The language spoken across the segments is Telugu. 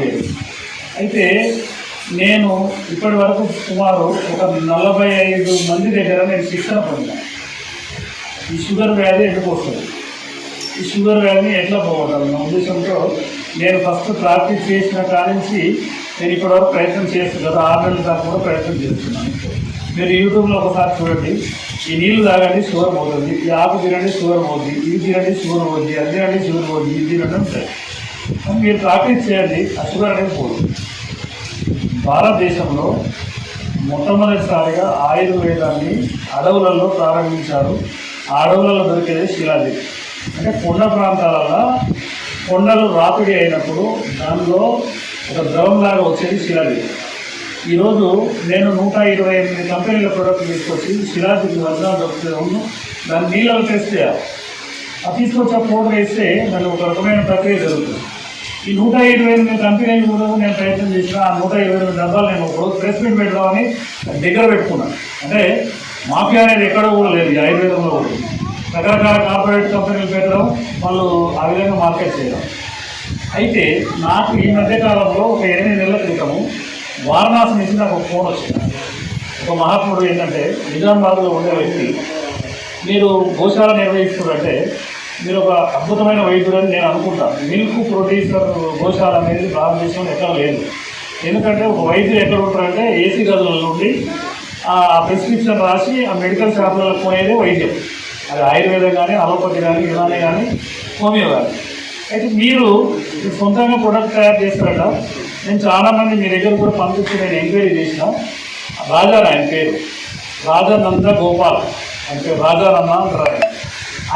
శరీరంలో అయితే నేను ఇప్పటి వరకు సుమారు ఒక నలభై ఐదు మంది దగ్గర నేను శిక్షణ పొందాను. ఈ షుగర్ వ్యాధి ఎందుకు వస్తుంది ఈ షుగర్ వ్యాధిని ఎట్లా పోగొట్టాలి? నా ఉద్దేశంతో నేను ఫస్ట్ ప్రాక్టీస్ చేసిన కాడి నుంచి నేను ఇప్పటివరకు ప్రయత్నం చేస్తున్నాను కదా ఆరు నెలల దాకా కూడా ప్రయత్నం చేస్తున్నాను. మీరు యూట్యూబ్లో ఒకసారి చూడండి. ఈ నీళ్ళు తాగండి షుగర్ పోతుంది. ఈ ఆకు తినండి షుగర్ పోతుంది. ఇది తినండి షుగర్ పోతుంది. అది తినండి షుగర్ పోతుంది. ఇది తినండి ఉంటాయి మీరు ప్రాక్టీస్ చేయండి ఆ అనేది పోదు భారతదేశంలో మొట్టమొదటిసారిగా ఆయుర్వేదాన్ని అడవులలో ప్రారంభించారు. ఆ అడవులలో దొరికేది శిలాది అంటే కొండ ప్రాంతాలలో కొండలు రాపిడి అయినప్పుడు దానిలో ఒక ద్రవంలాగా వచ్చేది శిలాది ఈరోజు నేను నూట ఇరవై ఎనిమిది కంపెనీల ప్రోడక్ట్ తీసుకొచ్చి శిలాది వద్ద దొరుకుతుంది దాన్ని నీళ్ళలో టెస్ట్ చేయాలి. అది తీసుకొచ్చి ఆ వేస్తే దాని ఒక రకమైన ప్రక్రియ జరుగుతుంది. ఈ నూట ఇరవై ఎనిమిది కంపెనీలు కూడా నేను ప్రయత్నం చేసిన ఆ నూట ఇరవై ఎనిమిది డబ్బాలు నేను ఒకరోజు ప్రెస్ మీట్ పెడదామని దగ్గర పెట్టుకున్నాను అంటే మాఫియా అనేది ఎక్కడ కూడా లేదు ఈ ఆయుర్వేదంలో కూడా రకరకాల కార్పొరేట్ కంపెనీలు పెట్టడం వాళ్ళు ఆ విధంగా మార్కెట్ చేయడం. అయితే నాకు ఈ మధ్యకాలంలో ఒక ఎనిమిది నెలల క్రితము వారణాసి నుంచి నాకు ఒక ఫోన్ వచ్చింది. ఒక మహాత్ముడు ఏంటంటే నిజామాబాద్లో ఉండే వ్యక్తి. మీరు గోశాల నిర్వహిస్తున్నారంటే మీరు ఒక అద్భుతమైన వైద్యుడని నేను అనుకుంటాను మిల్క్ ప్రొడ్యూసర్ భోజనాలు అనేది భారతదేశంలో ఎక్కడ లేదు. ఎందుకంటే ఒక వైద్యుడు ఎక్కడ ఉంటారంటే ఏసీ గదుల నుండి ఆ ప్రిస్క్రిప్షన్ రాసి ఆ మెడికల్ షాపులలో పోయేదే వైద్యం. అది ఆయుర్వేదం కానీ అలోపతి కానీ యునాని కానీ హోమియో కానీ అయితే మీరు సొంతంగా ప్రొడక్ట్ తయారు చేస్తారట నేను చాలామంది మీ దగ్గర కూడా పంపించి నేను ఎంక్వైరీ చేసిన. రాజా ఆయన పేరు. రాజానంద గోపాల్ అంటే రాజానన్న అంటారు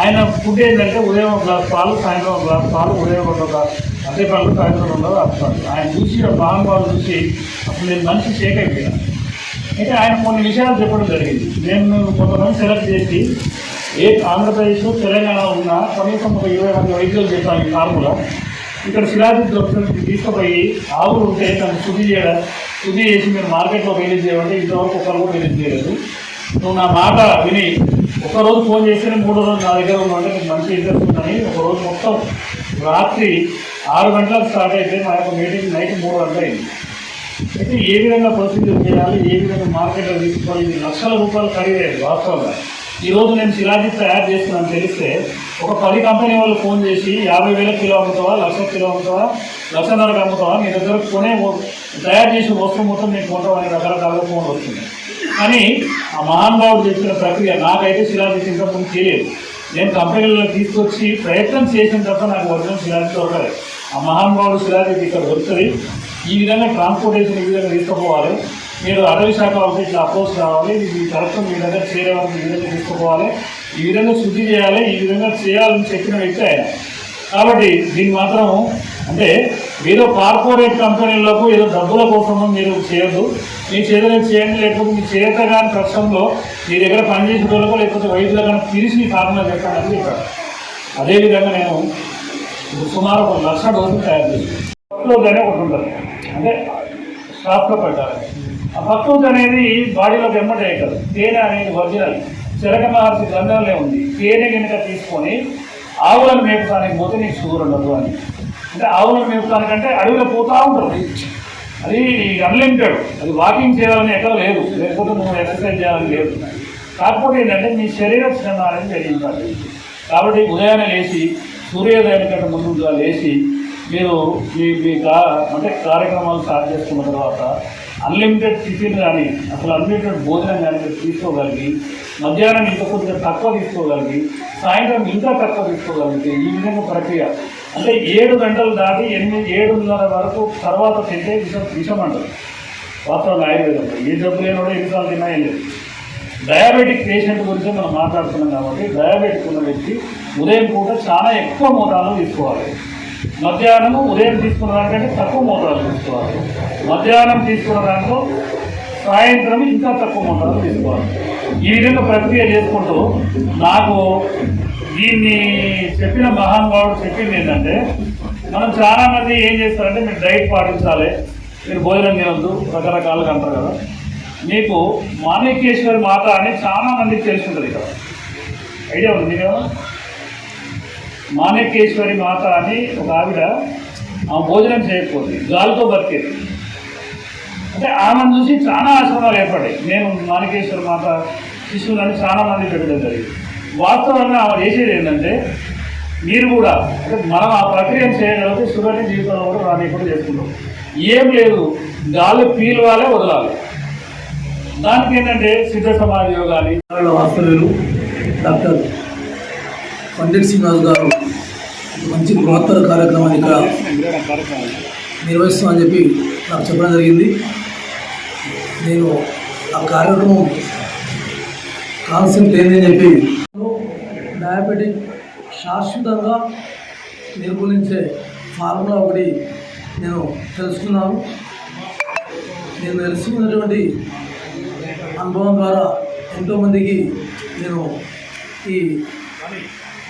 ఆయన. ఫుడ్ ఏంటంటే ఉదయం ఒక గ్లాస్ పాలు సాయంత్రం ఒక గ్లాస్ పాలు ఉదయం ఒక గ్లాస్ అదే పనులు సాయంత్రం ఉండదు అర్థం ఆయన చూసి ఆ మహానుభావులు చూసి అప్పుడు నేను మంచి షేక్ అయిపోయాను. అయితే ఆయన కొన్ని విషయాలు చెప్పడం జరిగింది. నేను కొంతమంది సెలెక్ట్ చేసి ఏ ఆంధ్రప్రదేశ్ తెలంగాణ ఉన్న కనీసం ఒక ఇరవై మంది వైద్యులు చేస్తాను ఈ ఫార్ములా. ఇక్కడ శిలాజీ దొరుకుతుంది తీసుకుపోయి ఆవులు ఉంటే తను శుద్ధి చేయడం శుద్ధి చేసి మీరు మార్కెట్లో రిలీజ్ చేయమంటే ఇంతవరకు ఒకరు కూడా రిలీజ్ చేయలేదు. నువ్వు నా మాట విని ఒకరోజు ఫోన్ చేస్తేనే మూడో రోజు నా దగ్గర ఉందంటే నేను మంచి ఇంట్రెస్ట్ ఉన్నాయి ఒక రోజు మొత్తం రాత్రి ఆరు గంటలకు స్టార్ట్ అయితే మా యొక్క మీటింగ్ నైట్ మూడు గంటలు అయింది. అయితే ఏ విధంగా ప్రొసీజర్ చేయాలి? ఏ విధంగా మార్కెట్లో తీసుకోవాలి? లక్షల రూపాయలు ఖరీదైంది వాస్తవంగా. ఈరోజు నేను శిలాజీ తయారు చేస్తున్నాను. తెలిస్తే ఒక పది కంపెనీ వాళ్ళు ఫోన్ చేసి యాభై వేల కిలో అమ్ముతావా? లక్ష కిలో అమ్ముతావా? లక్షన్నరకు అమ్ముతావా? మీ దగ్గర కొనే తయారు చేసిన వస్తువు మొత్తం నేను కొంటాం అనే రకరకాలుగా ఫోన్ వస్తుంది కానీ ఆ మహానుభావుడు చెప్పిన ప్రక్రియ నాకైతే శిలాజీ ఇంతకుముందు తెలియదు. నేను కంపెనీలలో తీసుకొచ్చి ప్రయత్నం చేసిన తప్ప నాకు వర్గం శిలాజీ దొరకలేదు. ఆ మహానుభావుడు శిలాజీ ఇక్కడ దొరుకుతుంది. ఈ విధంగా ట్రాన్స్పోర్టేషన్ ఈ విధంగా తీసుకుపోవాలి. మీరు అటవీ శాఖ ఆఫీస్ ఇట్లా రావాలి కావాలి. ఇది కరెక్ట్ మీ దగ్గర చేరే వరకు ఈ విధంగా తీసుకుపోవాలి. ఈ విధంగా శుద్ధి చేయాలి. ఈ విధంగా చేయాలని చెప్పిన వ్యక్తి ఆయన. కాబట్టి దీన్ని మాత్రం అంటే మీరు కార్పొరేట్ కంపెనీలకు ఏదో డబ్బుల కోసం మీరు చేయొద్దు. మీ చేతులు చేయండి లేకపోతే మీ చేత కాని పక్షంలో మీ దగ్గర పనిచేసే వాళ్ళకో లేకపోతే వైద్యుల కానీ తీసి మీ కారణంగా చెప్పండి చెప్పారు అదేవిధంగా నేను ఇప్పుడు సుమారు ఒక లక్ష డోసులు తయారు చేస్తాను ఒకటి ఉంటుంది. అంటే షాప్లో పెట్టాలి. ఆ ఫక్లోజ్ అనేది బాడీలో వెంబడే కదా తేనె అనేది ఒరిజినల్. చిరక మహర్షి గ్రంథంలో ఉంది. తేనె కనుక తీసుకొని ఆవులను మేపడానికి పోతే నీకు షుగర్ ఉండదు అని. అంటే ఆవులను మేపుతానికంటే అడవిలో పోతూ ఉంటుంది అది అన్లిమిటెడ్ అది వాకింగ్ చేయాలని ఎక్కడ లేదు. లేకపోతే నువ్వు ఎక్సర్సైజ్ చేయాలని లేదు. కాకపోతే ఏంటంటే మీ శరీర శ్రమ అనేది పెరిగించాలి కాబట్టి ఉదయాన్నే లేచి సూర్యోదయం కంటే ముందుగా లేచి మీరు మీ మీ కా అంటే కార్యక్రమాలు స్టార్ట్ చేసుకున్న తర్వాత అన్లిమిటెడ్ టిఫిన్ కానీ అసలు అన్లిమిటెడ్ భోజనం కానీ మీరు తీసుకోగలిగి మధ్యాహ్నం ఇంకా కొద్దిగా తక్కువ తీసుకోగలిగి సాయంత్రం ఇంకా తక్కువ తీసుకోగలిగితే ఈ విధంగా ప్రక్రియ అంటే ఏడు గంటలు దాటి ఎనిమిది ఏడున్నర వరకు తర్వాత తింటే విషం విషం అంటారు. వాస్తవంగా ఆయుర్వేదంలో ఏ జబ్బు లేని కూడా ఎన్నిసార్లు తిన్నా లేదు. డయాబెటిక్ పేషెంట్ గురించి మనం మాట్లాడుతున్నాం కాబట్టి డయాబెటిక్ ఉన్న వ్యక్తి ఉదయం పూట చాలా ఎక్కువ మోతాదులో తీసుకోవాలి. మధ్యాహ్నం ఉదయం తీసుకున్న దానికంటే తక్కువ మోతాదులో తీసుకోవాలి. మధ్యాహ్నం తీసుకున్న దాంట్లో సాయంత్రం ఇంకా తక్కువ మోతాదులో తీసుకోవాలి. ఈ విధంగా ప్రక్రియ చేసుకుంటూ నాకు దీన్ని చెప్పిన మహానుభావుడు చెప్పింది ఏంటంటే మనం చాలా మంది ఏం చేస్తారంటే మీరు డైట్ పాటించాలి మీరు భోజనం తినొద్దు రకరకాలుగా అంటారు కదా. మీకు మాణిక్యేశ్వరి మాత అని చాలా మందికి తెలిసి ఉంటుంది ఇక్కడ. ఐడియా ఉంది మీకు? మాణిక్యేశ్వరి మాత అని ఒక ఆవిడ ఆ భోజనం చేయకపోతే గాలితో బతికేది. అంటే ఆమెను చూసి చాలా ఆశ్రమాలు ఏర్పడ్డాయి. నేను మాణికేశ్వర మాత శిశువులని చాలా మంది పెట్టడం జరిగింది. వాస్తవంగా ఆమె చేసేది ఏంటంటే మీరు కూడా అంటే మనం ఆ ప్రక్రియను చేయగలిగితే సుగని జీవితంలో కూడా రాని కూడా చేసుకుంటాం. ఏం లేదు గాలి పీలవాలే వదలాలి. దానికి ఏంటంటే సిద్ధ సమాజ యోగాని తెలంగాణ వాస్తవ్యులు డాక్టర్ పండిట్ రాజు గారు మంచి బృహత్తర కార్యక్రమాన్ని ఇక్కడ నిర్వహిస్తామని చెప్పి నాకు చెప్పడం జరిగింది. నేను ఆ కార్యక్రమం కాన్సెప్ట్ ఏంటని చెప్పి డయాబెటిక్ శాశ్వతంగా నిర్మూలించే ఫార్ములా ఒకటి నేను తెలుసుకున్నాను. నేను తెలుసుకున్నటువంటి అనుభవం ద్వారా ఎంతోమందికి నేను ఈ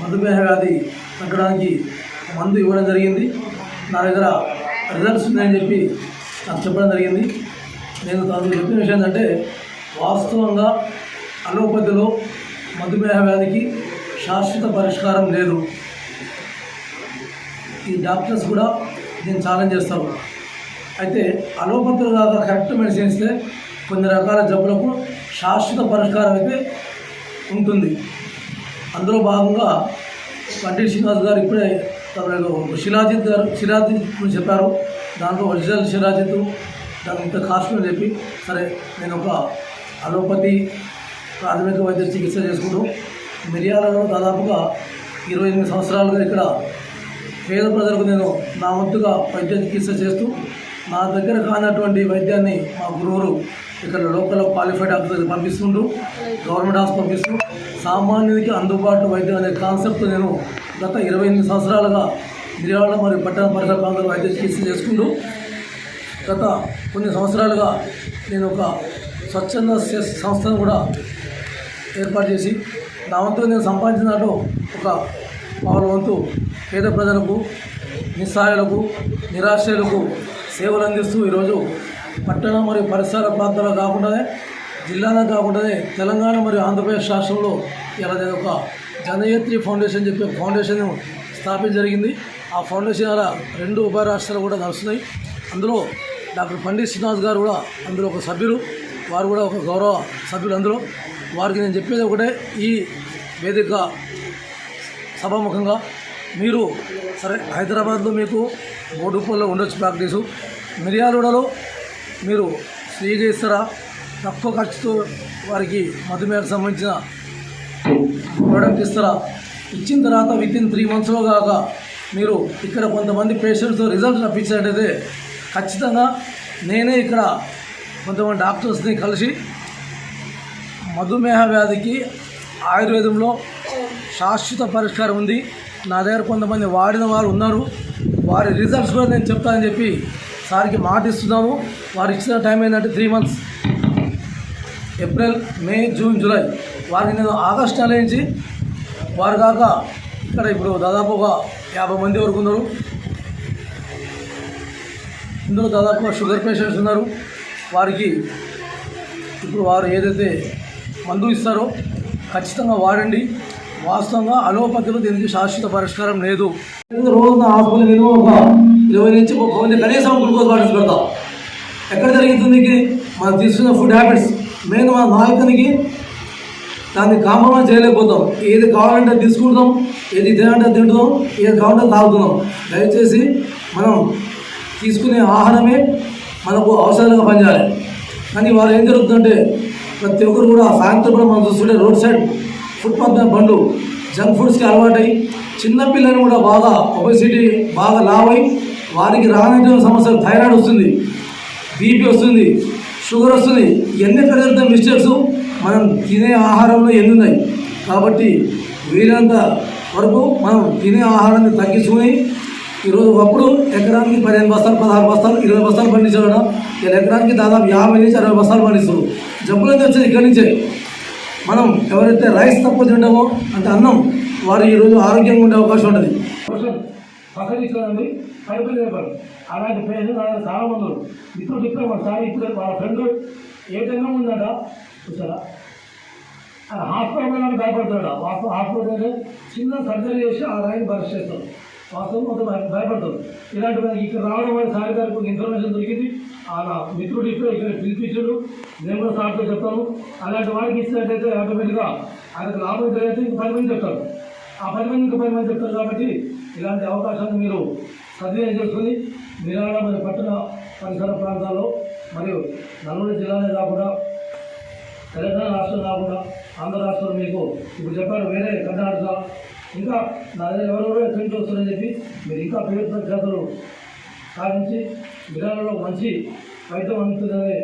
మధుమేహ వ్యాధి తగ్గడానికి మందు ఇవ్వడం జరిగింది. నా దగ్గర రిజల్ట్స్ ఉన్నాయని చెప్పి నాకు చెప్పడం జరిగింది. నేను తనకు చెప్పిన విషయం ఏంటంటే వాస్తవంగా అలోపతిలో మధుమేహ వ్యాధికి శాశ్వత పరిష్కారం లేదు. ఈ డాక్టర్స్ కూడా దీన్ని ఛాలెంజ్ చేస్తారు అయితే అలోపతులు దాకా కరెక్ట్ మెడిసిన్ ఇస్తే కొన్ని రకాల జబ్బులకు శాశ్వత పరిష్కారం అయితే ఉంటుంది. అందులో భాగంగా పండిట్ శ్రీనివాస్ గారు ఇప్పుడే తమ శిలాజిత్ గారు శిలాజిత్ చెప్పారు. దాంట్లో ఒరిజినల్ శిలాజిత్ దానికి ఇంత కాస్ట్ అని చెప్పి సరే నేను ఒక అలోపతి ప్రాథమిక వైద్య చికిత్స చేసుకుంటూ మిర్యాలలో దాదాపుగా ఇరవై ఎనిమిది సంవత్సరాలుగా ఇక్కడ పేద ప్రజలకు నేను నా వంతుగా వైద్య చికిత్స చేస్తూ నా దగ్గర కానటువంటి వైద్యాన్ని మా గురువులు ఇక్కడ లోకల్ క్వాలిఫైడ్ డాక్టర్ పంపిస్తుంటూ గవర్నమెంట్ హాస్పిటల్ పంపిస్తూ సామాన్యునికి అందుబాటు వైద్యం అనే కాన్సెప్ట్ నేను గత ఇరవై ఎనిమిది సంవత్సరాలుగా మిర్యాల మరియు పట్టణ పరిసర ప్రాంతాల వైద్య చికిత్స చేసుకుంటూ గత కొన్ని సంవత్సరాలుగా నేను ఒక స్వచ్ఛంద సంస్థను కూడా ఏర్పాటు చేసి నా వంతు నేను సంపాదించిన ఒక పావుల వంతు పేద ప్రజలకు నిస్సాయులకు నిరాశ్రయులకు సేవలు అందిస్తూ ఈరోజు పట్టణ మరియు పరిసర ప్రాంతాల్లో కాకుండానే జిల్లాలో కాకుండానే తెలంగాణ మరియు ఆంధ్రప్రదేశ్ రాష్ట్రంలో ఇలా నేను ఒక జనయత్రి ఫౌండేషన్ చెప్పే ఫౌండేషన్ స్థాపించడం జరిగింది. ఆ ఫౌండేషన్ అలా రెండు ఉభయ రాష్ట్రాలు కూడా నడుస్తున్నాయి. అందులో డాక్టర్ పండిత్ శ్రీనివాస్ గారు కూడా అందులో ఒక సభ్యులు. వారు కూడా ఒక గౌరవ సభ్యులు అందులో వారికి నేను చెప్పేది ఒకటే ఈ వేదిక సభాముఖంగా మీరు సరే హైదరాబాద్లో మీకు బోడుపల్లో ఉండొచ్చు ప్రాక్టీసు. మిర్యాలూడలో మీరు ఫ్రీగా ఇస్తారా తక్కువ ఖర్చుతో వారికి మధుమేహకు సంబంధించిన ప్రోడక్ట్ ఇస్తారా? ఇచ్చిన తర్వాత విత్ ఇన్ త్రీ మంత్స్లో కాక మీరు ఇక్కడ కొంతమంది పేషెంట్స్తో రిజల్ట్స్ రప్పించినట్టయితే ఖచ్చితంగా నేనే ఇక్కడ కొంతమంది డాక్టర్స్ని కలిసి మధుమేహ వ్యాధికి ఆయుర్వేదంలో శాశ్వత పరిష్కారం ఉంది. నా దగ్గర కొంతమంది వాడిన వారు ఉన్నారు. వారి రిజల్ట్స్ కూడా నేను చెప్తానని చెప్పి సార్కి మాట ఇస్తున్నాము వారు ఇచ్చిన టైం ఏంటంటే three months April May June July వారికి నేను ఆగస్ట్ నెల నుంచి వారు కాక ఇక్కడ ఇప్పుడు దాదాపు ఒక యాభై మంది వరకు ఉన్నారు. ఇందులో దాదాపుగా షుగర్ పేషెంట్స్ ఉన్నారు. వారికి ఇప్పుడు వారు ఏదైతే మందు ఇస్తారో ఖచ్చితంగా వాడండి. వాస్తవంగా అలోపతిలో దీనికి శాశ్వత పరిష్కారం లేదు. రోజు హాస్పిటల్ మినిమం ఒక ఇరవై నుంచి ముప్పై మంది కనీసం గ్లూకోజ్ బాటిల్స్ పెడతాం. ఎక్కడ జరుగుతుంది మనం తీసుకున్న ఫుడ్ హ్యాబిట్స్. మెయిన్ మన నాలుకనికి దాన్ని కాంప్రమైజ్ చేయలేకపోతాం. ఏది కావాలంటే అది తీసుకుంటాం ఏది తినాలంటే అది తింటున్నాం ఏది కావాలంటే తాగుతున్నాం. దయచేసి మనం తీసుకునే ఆహారమే మనకు అవసరంగా పనిచేయాలి. కానీ వారు ఏం జరుగుతుందంటే ప్రతి ఒక్కరు కూడా సాయంత్రం కూడా మనం చూస్తుంటే రోడ్ సైడ్ ఫుట్పాత్ మీద బండ్లు జంక్ ఫుడ్స్కి అలవాటై చిన్నపిల్లలు కూడా బాగా ఒబెసిటీ బాగా లావై వారికి రానటువంటి సమస్యలు థైరాయిడ్ వస్తుంది బీపీ వస్తుంది షుగర్ వస్తుంది ఇవన్నీ ఎక్కడ జరుగుతాయి మిస్టేక్స్ మనం తినే ఆహారంలో ఎన్ని ఉన్నాయి. కాబట్టి వీలంత వరకు మనం తినే ఆహారాన్ని తగ్గించుకొని ఈరోజు ఒకప్పుడు ఎకరానికి పదిహేను బస్తాలు పదహారు బస్తాలు ఇరవై బస్తాలు పండించేవాడు ఎకరానికి దాదాపు యాభై నుంచి అరవై బస్తాలు పండిస్తారు జబ్బులైతే వచ్చేది ఇక్కడి నుంచే. మనం ఎవరైతే రైస్ తక్కువ తింటామో అంటే అన్నం వారు ఈరోజు ఆరోగ్యంగా ఉండే అవకాశం ఉంటుంది. పక్కన పైపు లేపారు అలాంటి పేషెంట్ అలాంటి చాలా మంది ఉన్నారు. ఇప్పుడు ఇప్పుడు సార్ ఇప్పుడు వాళ్ళ ఫ్రెండ్ ఏ విధంగా ఉందట? చూసారా? హాస్పిటల్ వెళ్ళడానికి భయపడతాడు హాస్పిటల్ అయితే చిన్న సర్జరీ చేసి ఆ రాయిని బరెస్ట్ చేస్తాడు. వాస్తవం మొత్తం భయ- భయపడతారు. ఇలాంటి ఇక్కడ రావడం వల్ల సార్ గారికి ఇన్ఫర్మేషన్ దొరికింది. ఆ మిత్రుడు ఇప్పుడు ఇక్కడ పిలిపించాడు నేను కూడా సార్తో చెప్తాను. అలాంటి వాడికి ఇచ్చినట్టయితే ఆటోమేటిక్గా ఆయనకు లాభం జరిగితే ఇంక పది మంది చెప్తారు. ఆ పది మంది ఇంకా పది మంది చెప్తారు కాబట్టి ఇలాంటి అవకాశాన్ని మీరు సద్వినియోగం చేసుకుని మీరాడ మరి పట్టణ పరిసర ప్రాంతాల్లో మరియు నల్గొండ జిల్లానే కాకుండా తెలంగాణ రాష్ట్రం కాకుండా ఆంధ్ర రాష్ట్రం మీకు ఇప్పుడు చెప్పారు వేరే కర్ణాటక ఇంకా నా దగ్గర ఎవరెవరో ఎక్కడి వస్తారని చెప్పి మీరు ఇంకా పేరు ప్రఖ్యాతులు సాధించి విధానంలో మంచి ఫలితం అందుతుందనే